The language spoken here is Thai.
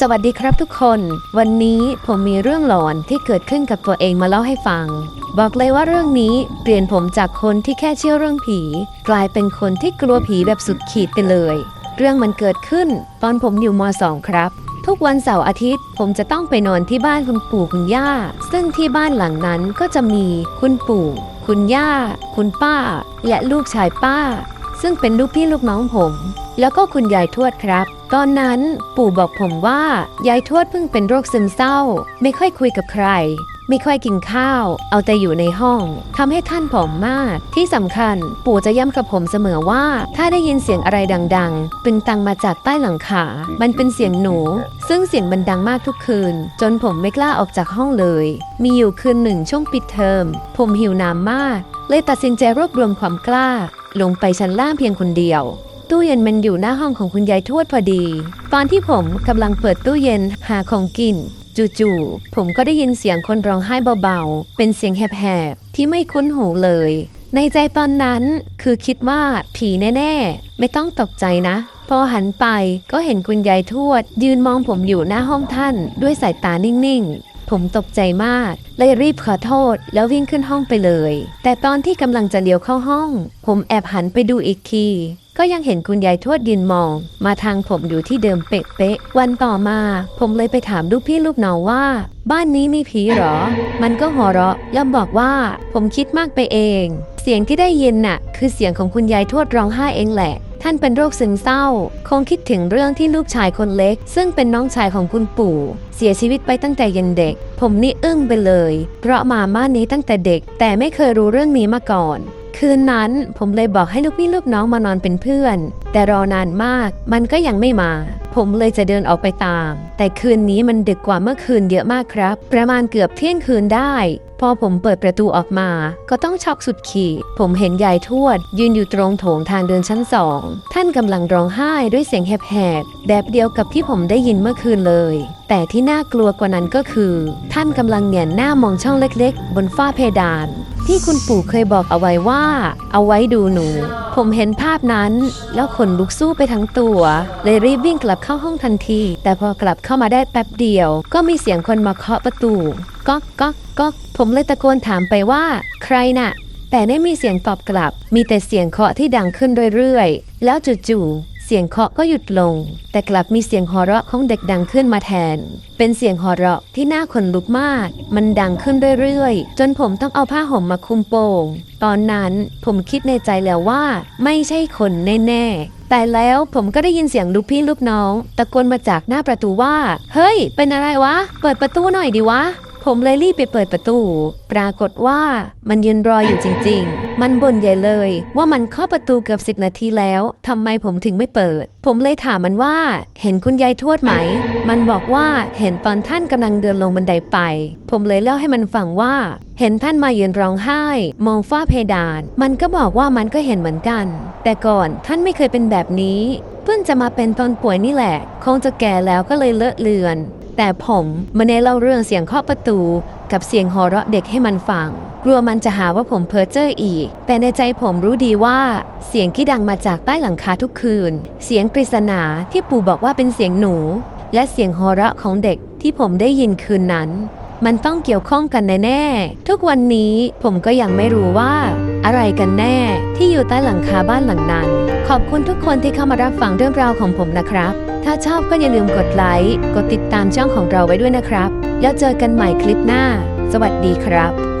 สวัสดีครับทุกคน วันนี้ผมมีเรื่องหลอนที่เกิดขึ้นกับตัวเองมาเล่าให้ฟัง บอกเลยว่าเรื่องนี้เปลี่ยนผมจากคนที่แค่เชื่อเรื่องผี กลายเป็นคนที่กลัวผีแบบสุดขีดไปเลย เรื่องมันเกิดขึ้น ตอนผมอยู่ม .2 ครับ ทุกวันเสาร์อาทิตย์ ผมจะต้องไปนอนที่บ้านคุณปู่คุณย่า ซึ่งที่บ้านหลังนั้นก็จะมีคุณปู่ คุณย่า คุณป้า และลูกชายป้า ซึ่งเป็นลูกพี่ลูกน้องผม แล้วก็คุณยายทวดครับ ตอนนั้นปู่บอกผมว่ายายทวดเพิ่งเป็นโรคซึมเศร้า ไม่ค่อยคุยกับใคร ไม่ค่อยกินข้าว เอาแต่อยู่ในห้องทำให้ท่านผอมมาก ที่สำคัญ ปู่จะย้ำกับผมเสมอว่า ถ้าได้ยินเสียงอะไรดังๆตึงตังมาจากใต้หลังคา มันเป็นเสียงหนู ซึ่งเสียงมันดังมากทุกคืน จนผมไม่กล้าออกจากห้องเลย มีอยู่คืนหนึ่งช่วงปิดเทอม ผมหิวน้ำมาก เลยตัดสินใจรวบรวมความกล้า ลงไปชั้นล่างเพียงคนเดียว ตู้เย็นมันอยู่หน้าห้องของคุณยายทวดพอดี ตอนที่ผมกำลังเปิดตู้เย็นหาของกิน จู่ๆผมก็ได้ยินเสียงคนร้องไห้เบาๆ เป็นเสียงแหบๆ ที่ไม่คุ้นหูเลย ในใจตอนนั้นคือคิดว่าผีแน่ๆ ไม่ต้องตกใจนะ พอหันไปก็เห็นคุณยายทวด ยืนมองผมอยู่หน้าห้องท่านด้วยสายตานิ่งๆ ผมตกใจมาก เลยรีบขอโทษแล้ววิ่งขึ้นห้องไปเลย แต่ตอนที่กำลังจะเลี้ยวเข้าห้อง ผมแอบหันไปดูอีกทีก็ยังเห็นคุณยายทวดยืนมอง มาทางผมอยู่ที่เดิมเป๊ะๆวันต่อมา ผมเลยไปถามลูกพี่ลูกน้องว่า บ้านนี้มีผีหรอ มันก็หัวเราะแล้วบอกว่า ผมคิดมากไปเอง สียงที่ได้ยินน่ะ คือเสียงของคุณยายทวดร้องไห้เองแหละ ท่านเป็นโรคซึมเศร้า คงคิดถึงเรื่องที่ลูกชายคนเล็ก ซึ่งเป็นน้องชายของคุณปู่ เสียชีวิตไปตั้งแต่ยังเด็ก ผมนี่อึ้งไปเลย เพราะมาบ้านนี้ตั้งแต่เด็ก แต่ไม่เคยรู้เรื่องนี้มาก่อน คืนนั้นผมเลยบอกให้ลูกพี่ลูกน้องมานอนเป็นเพื่อน แต่รอนานมากมันก็ยังไม่มา ผมเลยจะเดินออกไปตาม แต่คืนนี้มันดึกกว่าเมื่อคืนเยอะมากครับ ประมาณเกือบเที่ยงคืนได้ พอผมเปิดประตูออกมา ก็ต้องช็อกสุดขีดผมเห็นยายทวด ยืนอยู่ตรงโถงทางเดินชั้นสองท่านกำลังร้องไห้ด้วยเสียงแหบๆแบบเดียวกับที่ผมได้ยินเมื่อคืนเลย แต่ที่น่ากลัวกว่านั้นก็คือ ท่านกำลังแหงนหน้ามองช่องเล็กๆ บนฝ้าเพดาน ที่คุณปู่เคยบอกเอาไว้ว่า เอาไว้ดูหนู ผมเห็นภาพนั้น แล้วขนลุกสู้ไปทั้งตัว เลยรีบวิ่งกลับเข้าห้องทันที แต่พอกลับเข้ามาได้แป๊บเดียว ก็มีเสียงคนมาเคาะประตูก๊อกก๊อกก๊อกผมเลยตะโกนถามไปว่า ใครน่ะ แต่ไม่มีเสียงตอบกลับ มีแต่เสียงเคาะที่ดังขึ้นเรื่อยๆ แล้วจู่ๆ เสียงเคาะก็หยุดลง แต่กลับมีเสียงหัวเราะของเด็กดังขึ้นมาแทน เป็นเสียงหัวเราะที่น่าขนลุกมาก มันดังขึ้นเรื่อยๆ จนผมต้องเอาผ้าห่มมาคุมโปง ตอนนั้นผมคิดในใจแล้วว่า ไม่ใช่คนแน่ๆ แต่แล้วผมก็ได้ยินเสียงลูกพี่ลูกน้อง ตะโกนมาจากหน้าประตูว่า เฮ้ย เป็นอะไรวะ เปิดประตูหน่อยดิวะ ผมเลยรีบไปเปิดประตู ปรากฏว่ามันยืนรออยู่จริง ๆ มันบ่นใหญ่เลย ว่ามันเคาะประตูเกือบสิบนาทีแล้วทำไมผมถึงไม่เปิด ผมเลยถามมันว่า เห็นคุณยายทวดไหม มันบอกว่าเห็นตอนท่านกำลังเดินลงบันไดไป ผมเลยเล่าให้มันฟังว่า เห็นท่านมายืนร้องไห้ มองฝ้าเพดาน มันก็บอกว่ามันก็เห็นเหมือนกัน แต่ก่อนท่านไม่เคยเป็นแบบนี้ เพิ่งจะมาเป็นตอนป่วยนี่แหละ คงจะแก่แล้วก็เลยเลอะเลือน แต่ผมม่ได้เล่าเรื่องเสียงเคาะประตู กับเสียงหัวเราะเด็กให้มันฟัง กลัวมันจะหาว่าผมเพ้อเจ้ออีก แต่ในใจผมรู้ดีว่า เสียงที่ดังมาจากใต้หลังคาทุกคืน เสียงปริศนาที่ปู่บอกว่าเป็นเสียงหนู และเสียงหัวเราะของเด็กที่ผมได้ยินคืนนั้น มันต้องเกี่ยวข้องกันแน่ๆทุกวันนี้ผมก็ยังไม่รู้ว่า อะไรกันแน่ที่อยู่ใต้หลังคาบ้านหลังนั้น ขอบคุณทุกคนที่เข้ามารับฟังเรื่องราวของผมนะครับ ถ้าชอบก็อย่าลืมกดไลค์ กดติดตามช่องของเราไว้ด้วยนะครับ แล้วเจอกันใหม่คลิปหน้า สวัสดีครับ